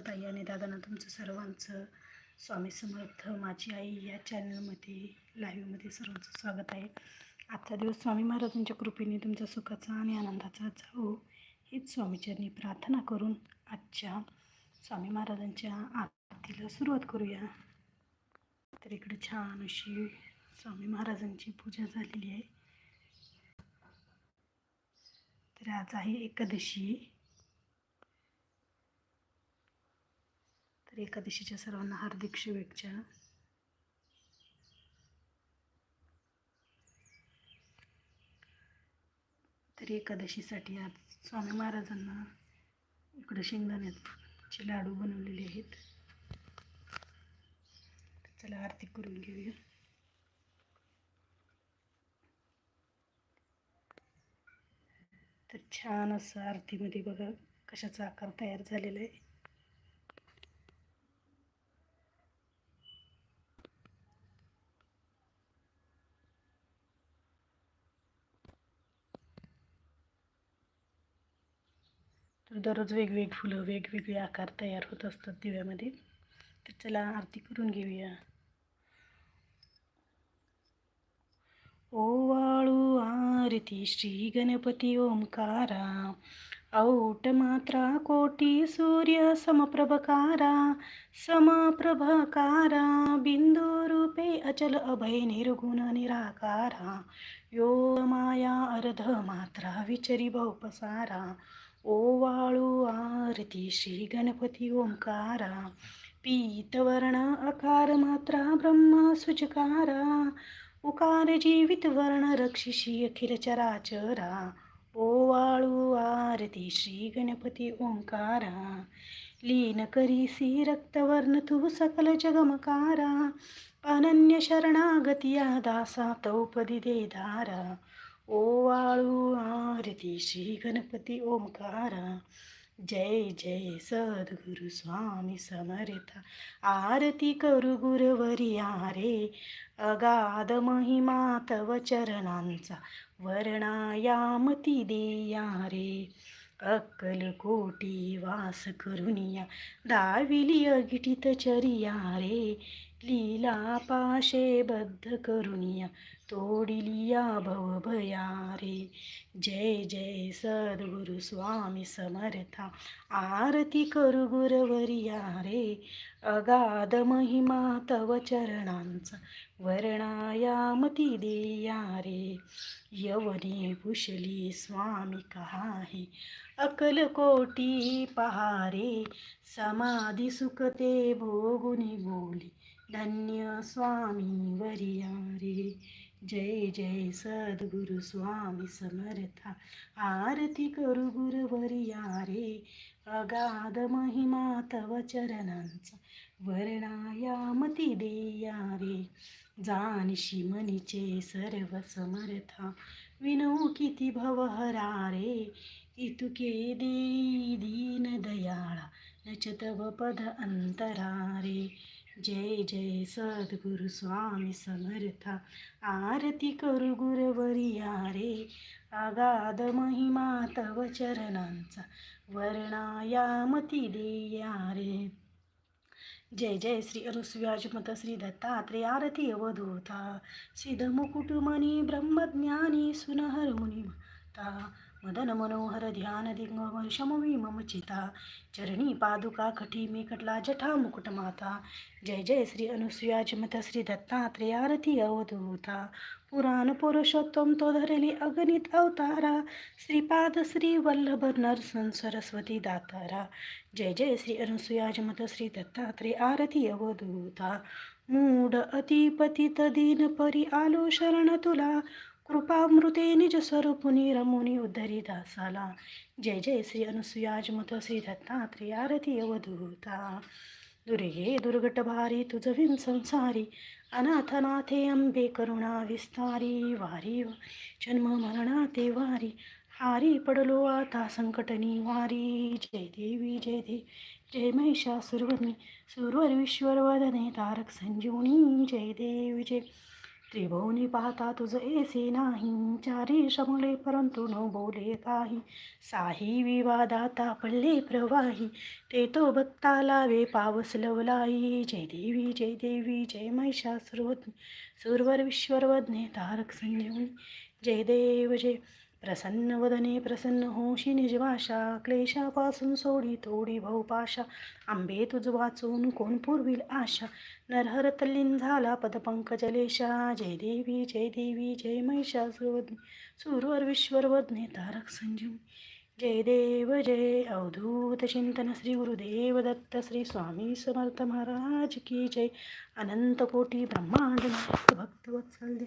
ताई आणि दादांना तुमचं सर्वांचं स्वामी समर्थ माझी आई या चॅनलमध्ये लाईव्हमध्ये सर्वांचं स्वागत आहे. आजचा दिवस स्वामी महाराजांच्या कृपेने तुमच्या सुखाचा आणि आनंदाचा जाऊ हीच स्वामीचरणी प्रार्थना करून आजच्या स्वामी महाराजांच्या आरतीला सुरुवात करूया. तर इकडे छान अशी स्वामी महाराजांची पूजा झालेली आहे. तर आज आहे एकादशी. तर एकादशीच्या सर्वांना हार्दिक शुभेच्छा. तर एकादशीसाठी आज स्वामी महाराजांना इकडं शेंगदाण्याचे लाडू बनवलेले आहेत. चला आरती करून घेऊया. तर छान असं आरतीमध्ये बघा कशाचा आकार तयार झालेला आहे. तर दररोज वेगवेगळी फुलं वेगवेगळे आकार तयार होत असतात दिव्यामध्ये. तर चला आरती करून घेऊया. ओवाळू आरती श्री गणपती ओंकारा. औट मात्रा कोटी सूर्य समप्रभकारा. समप्रभकारा बिंदू रूपे अचल अभय निर्गुण निराकारा. यो माया अर्ध मात्रा विचरी बहुपसारा ओवाळू आरती श्री गणपती ओंकारा पीतवर्ण अकार मात्रा ब्रह्मा सुचकारा उकार जीवित वर्ण रक्षिषी अखिल चराचरा ओवाळू आरती श्री गणपती ओंकारा लीन करीसी रक्तवर्ण तू सकल जगमकारा अनन्य शरणागतिया दासा तौपदी दे दारा ओवाळू आरती श्री गणपती ओंकारा. जय जय सद्गुरु स्वामी समर्थ. आरती करू गुरुवर्या रे अगाध महिमा तव चरणांचा वर्णायामती देया रे. अक्कल कोटी वास करुनिया दाविली अगिटित चरिया रे. लीला पाशे बद्ध करुनिया तोडिलिया भव भया रे जय जय सद्गुरु स्वामी समर्था आरती करू गुरवरिया रे अगाध महिमा तव चरणांचा वर्णायामती देया रे यवनी कुशली स्वामी कहाहे अकल कोटी पहारे. समाधी सुखते भोगुनी बोली धन्य स्वामी वरियारी. जय जय सद्गुरु स्वामी समर्था. आरती करू गुरुवर्या रे अगाध महिमा तव चरणांचा वर्णायामती देया रे जाणशी मनीचे सर्व समर्था. विनू किती भवहरा रे इतुके देई दीन दयाळा. न पद अंतरा रे जय जय सद्गुरु स्वामी समर्था. आरती करू गुरवरिया रे अगाध महिमा तव चरणांचा वर्णायामती देया रे जय जय श्री अनुस्व्याजमत श्री दत्तात्रेय आरती अवधूता. सिद्ध मुकुटमणी ब्रह्मज्ञानी सुनहर मुनी माता मदन मनोहर ध्यान दिंगमर शमवी मम चिता चरणी पादुका खटी मेकटला जठा मुकुट माता जय जय श्री अनुसुयाजमत श्री दत्तात्रेय आरती अवधूता। पुराण पुरुषोत्तम तो धरली अगणित अवतारा। श्रीपाद श्री वल्लभ नरसन सरस्वती दातारा। जय जय श्री अनुसुयाजमत श्री दत्तात्रेय आरती अवधूता। मूढ अतिपतित दीन परी आलो शरण तुला। कृपामृते निज स्वरूपुनी रमुनी उद्धरी दासाला। जय जय श्री अनुसुयाजमत श्री दत्तात्रेय आरती अवधूता। दुर्गे दुर्गट भारी तुझविन संसारी अनाथनाथे अंबे करुणा विस्तारी वारी जन्म मरणा ते वारी हारी पडलो आता संकटनी वारी। जय देवी जय देवी जय महिषा सुरवनी सुरवर विश्वर वदने तारक संजीवनी। जय देवी जय त्रिभुवनी पाहता तुझ एसी नाही. चारी शमले परंतु न बोले काही. साही विवादाता पडले प्रवाही. ते तो बत्ता लावे पावस लवलाई. जय देवी जय देवी जय महिषासुरवदने सुरवर विश्वरवज्ञे तारक संजीवनी. जय देव जय प्रसन्न वदने प्रसन्न होशी निजवाशा क्लेशापासून सोडी तोडी भाऊपाशा आंबे तुझ वाचून कोण पुरविल आशा? नरहर तल्लीन झाला पदपंकजलेशा। जय देवी जय देवी जय महिषासुरवदने सुरवर विश्वरवदने तारक संजीवनी जय देव जय अवधूत चिंतन श्री गुरुदेव दत्त श्री स्वामी समर्थ महाराज की जय। अनंतकोटी ब्रह्मांड नायक भक्तवत्सल्य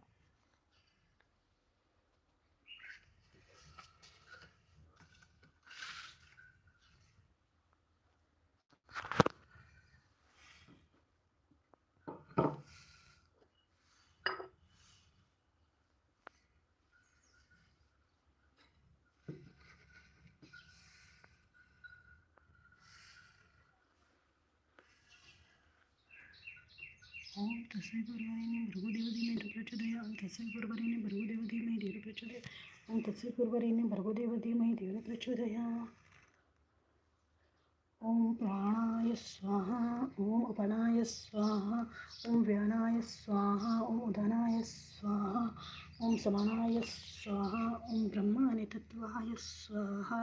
ओम तसे गुरुवारीने भृगुदेव धीमे धीरप्रचोदय ओम तसे गुरुवारीने भृगुदेव धीमे धीरप्रचोदय ओम तसे गुरुवारीने भृगुदेव धीमे धीरप्रचोदय ओम प्राणाय स्वाहा ओम अपनाय स्वाहा ओम व्यानाय स्वाहा ओम उदनाय स्वाहा ओम समानाय स्वाहा ओम ब्रह्माने तत्वाय स्वाहा